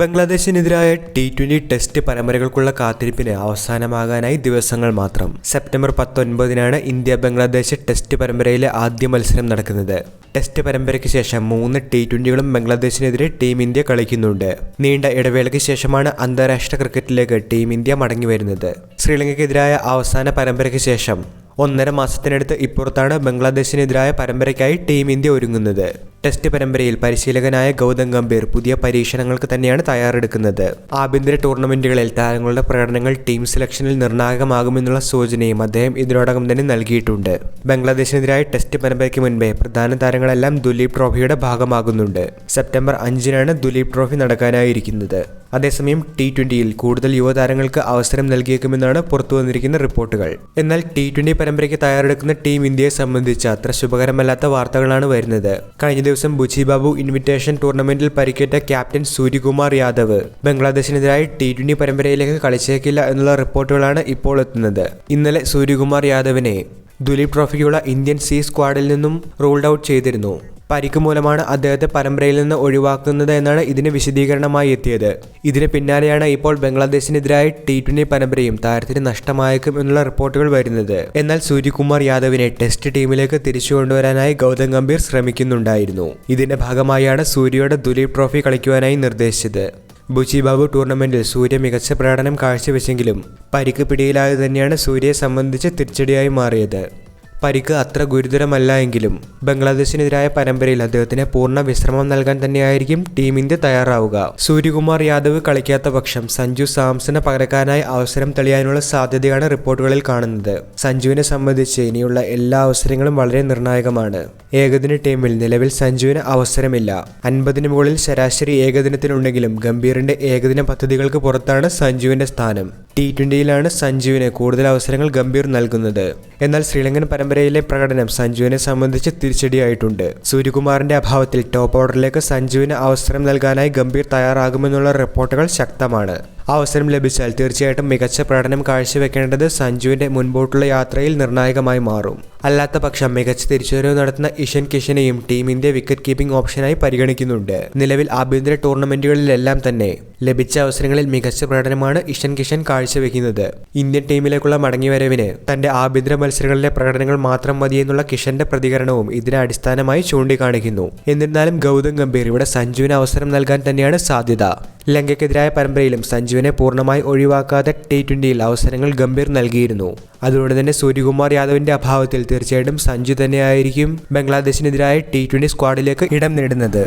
ബംഗ്ലാദേശിനെതിരായ T twenty test പരമ്പരകൾക്കുള്ള കാത്തിരിപ്പിന് അവസാനമാകാനായി ദിവസങ്ങൾ മാത്രം. സെപ്റ്റംബർ പത്തൊൻപതിനാണ് ഇന്ത്യ ബംഗ്ലാദേശ് ടെസ്റ്റ് പരമ്പരയിലെ ആദ്യ മത്സരം നടക്കുന്നത്. ടെസ്റ്റ് പരമ്പരയ്ക്ക് ശേഷം മൂന്ന് ടി ട്വന്റികളും ബംഗ്ലാദേശിനെതിരെ ടീം ഇന്ത്യ കളിക്കുന്നുണ്ട്. നീണ്ട ഇടവേളയ്ക്ക് ശേഷമാണ് അന്താരാഷ്ട്ര ക്രിക്കറ്റിലേക്ക് ടീം ഇന്ത്യ മടങ്ങി വരുന്നത്. ശ്രീലങ്കയ്ക്കെതിരായ അവസാന പരമ്പരയ്ക്ക് ശേഷം ഒന്നര മാസത്തിനടുത്ത് ഇപ്പുറത്താണ് ബംഗ്ലാദേശിനെതിരായ പരമ്പരയ്ക്കായി ടീം ഇന്ത്യ ഒരുങ്ങുന്നത്. ടെസ്റ്റ് പരമ്പരയിൽ പരിശീലകനായ ഗൗതം ഗംഭീർ പുതിയ പരീക്ഷണങ്ങൾക്ക് തന്നെയാണ് തയ്യാറെടുക്കുന്നത്. ആഭ്യന്തര ടൂർണമെന്റുകളിൽ താരങ്ങളുടെ പ്രകടനങ്ങൾ ടീം സെലക്ഷനിൽ നിർണായകമാകുമെന്നുള്ള സൂചനയും അദ്ദേഹം ഇതിനോടകം തന്നെ നൽകിയിട്ടുണ്ട്. ബംഗ്ലാദേശിനെതിരായ ടെസ്റ്റ് പരമ്പരയ്ക്ക് മുൻപേ പ്രധാന താരങ്ങളെല്ലാം ദുലീപ് ട്രോഫിയുടെ ഭാഗമാകുന്നുണ്ട്. സെപ്റ്റംബർ അഞ്ചിനാണ് ദുലീപ് ട്രോഫി നടക്കാനായിരിക്കുന്നത്. അതേസമയം ടി ട്വന്റിയിൽ കൂടുതൽ യുവതാരങ്ങൾക്ക് അവസരം നൽകിയേക്കുമെന്നാണ് പുറത്തുവന്നിരിക്കുന്ന റിപ്പോർട്ടുകൾ. എന്നാൽ ടി ട്വന്റി പരമ്പരയ്ക്ക് തയ്യാറെടുക്കുന്ന ടീം ഇന്ത്യയെ സംബന്ധിച്ച് അത്ര ശുഭകരമല്ലാത്ത വാർത്തകളാണ് വരുന്നത്. കഴിഞ്ഞ ദിവസം ബുജി ബാബു ഇൻവിറ്റേഷൻ ടൂർണമെന്റിൽ പരിക്കേറ്റ ക്യാപ്റ്റൻ സൂര്യകുമാർ യാദവ് ബംഗ്ലാദേശിനെതിരായി ടി ട്വന്റി പരമ്പരയിലേക്ക് കളിച്ചേക്കില്ല എന്നുള്ള റിപ്പോർട്ടുകളാണ് ഇപ്പോൾ എത്തുന്നത്. ഇന്നലെ സൂര്യകുമാർ യാദവിനെ ദുലീപ് ട്രോഫിക്കുള്ള ഇന്ത്യൻ സി സ്ക്വാഡിൽ നിന്നും റൂൾഡ് ഔട്ട് ചെയ്തിരുന്നു. പരിക്ക് മൂലമാണ് അദ്ദേഹത്തെ പരമ്പരയിൽ നിന്ന് ഒഴിവാക്കുന്നത് എന്നാണ് ഇതിന് വിശദീകരണമായി എത്തിയത്. ഇതിന് പിന്നാലെയാണ് ഇപ്പോൾ ബംഗ്ലാദേശിനെതിരായ ടി ട്വന്റി പരമ്പരയും താരത്തിന് നഷ്ടമായേക്കും എന്നുള്ള റിപ്പോർട്ടുകൾ വരുന്നത്. എന്നാൽ സൂര്യകുമാർ യാദവിനെ ടെസ്റ്റ് ടീമിലേക്ക് തിരിച്ചു കൊണ്ടുവരാനായി ഗൗതം ഗംഭീർ ശ്രമിക്കുന്നുണ്ടായിരുന്നു. ഇതിന്റെ ഭാഗമായാണ് സൂര്യയുടെ ദുലീപ് ട്രോഫി കളിക്കുവാനായി നിർദ്ദേശിച്ചത്. ബുച്ചി ബാബു ടൂർണമെന്റിൽ സൂര്യ മികച്ച പ്രകടനം കാഴ്ചവെച്ചെങ്കിലും പരിക്ക് പിടിയിലായത് തന്നെയാണ് സൂര്യയെ സംബന്ധിച്ച് തിരിച്ചടിയായി മാറിയത്. പരിക്ക് അത്ര ഗുരുതരമല്ല എങ്കിലും ബംഗ്ലാദേശിനെതിരായ പരമ്പരയിൽ അദ്ദേഹത്തിന് പൂർണ വിശ്രമം നൽകാൻ തന്നെയായിരിക്കും ടീം ഇന്ത്യ തയ്യാറാവുക. സൂര്യകുമാർ യാദവ് കളിക്കാത്ത പക്ഷം സഞ്ജു സാംസന് പകരക്കാരനായി അവസരം തെളിയാനുള്ള സാധ്യതയാണ് റിപ്പോർട്ടുകളിൽ കാണുന്നത്. സഞ്ജുവിനെ സംബന്ധിച്ച് ഇനിയുള്ള എല്ലാ അവസരങ്ങളും വളരെ നിർണായകമാണ്. ഏകദിന ടീമിൽ നിലവിൽ സഞ്ജുവിന് അവസരമില്ല. അൻപതിന് മുകളിൽ ശരാശരി ഏകദിനത്തിനുണ്ടെങ്കിലും ഗംഭീറിന്റെ ഏകദിന പദ്ധതികൾക്ക് പുറത്താണ് സഞ്ജുവിന്റെ സ്ഥാനം. ടി ട്വന്റിയിലാണ് സഞ്ജുവിന് കൂടുതൽ അവസരങ്ങൾ ഗംഭീർ നൽകുന്നത്. എന്നാൽ ശ്രീലങ്കൻ പരമ്പരയിലെ പ്രകടനം സഞ്ജുവിനെ സംബന്ധിച്ച് തിരിച്ചടിയായിട്ടുണ്ട്. സൂര്യകുമാറിന്റെ അഭാവത്തിൽ ടോപ്പ് ഓർഡറിലേക്ക് സഞ്ജുവിന് അവസരം നൽകാനായി ഗംഭീർ തയ്യാറാകുമെന്നുള്ള റിപ്പോർട്ടുകൾ ശക്തമാണ്. അവസരം ലഭിച്ചാൽ തീർച്ചയായിട്ടും മികച്ച പ്രകടനം കാഴ്ചവെക്കേണ്ടത് സഞ്ജുവിന്റെ മുൻപോട്ടുള്ള യാത്രയിൽ നിർണായകമായി മാറും. അല്ലാത്ത പക്ഷം മികച്ച തിരിച്ചുവരവ് നടത്തുന്ന ഇഷൻ കിഷനെയും ടീം ഇന്ത്യ വിക്കറ്റ് കീപ്പിംഗ് ഓപ്ഷനായി പരിഗണിക്കുന്നുണ്ട്. നിലവിൽ ആഭ്യന്തര ടൂർണമെന്റുകളിലെല്ലാം തന്നെ ലഭിച്ച അവസരങ്ങളിൽ മികച്ച പ്രകടനമാണ് ഇഷൻ കിഷൻ കാഴ്ചവെക്കുന്നത്. ഇന്ത്യൻ ടീമിലേക്കുള്ള മടങ്ങിവരവിന് തന്റെ ആഭ്യന്തര മത്സരങ്ങളിലെ പ്രകടനങ്ങൾ മാത്രം മതിയെന്നുള്ള കിഷന്റെ പ്രതികരണവും ഇതിനെ അടിസ്ഥാനമായി ചൂണ്ടിക്കാണിക്കുന്നു. എന്നിരുന്നാലും ഗൗതം ഗംഭീർ ഇവിടെ സഞ്ജുവിന് അവസരം നൽകാൻ തന്നെയാണ് സാധ്യത. ലങ്കയ്ക്കെതിരായ പരമ്പരയിലും സഞ്ജുവിനെ പൂർണമായി ഒഴിവാക്കാതെ ടി ട്വന്റിയിൽ അവസരങ്ങൾ ഗംഭീർ നൽകിയിരുന്നു. അതുകൊണ്ട് തന്നെ സൂര്യകുമാർ യാദവിന്റെ അഭാവത്തിൽ തീർച്ചയായിട്ടും സഞ്ജു തന്നെയായിരിക്കും ബംഗ്ലാദേശിനെതിരായ ടി ട്വന്റി സ്ക്വാഡിലേക്ക് ഇടം നേടുന്നത്.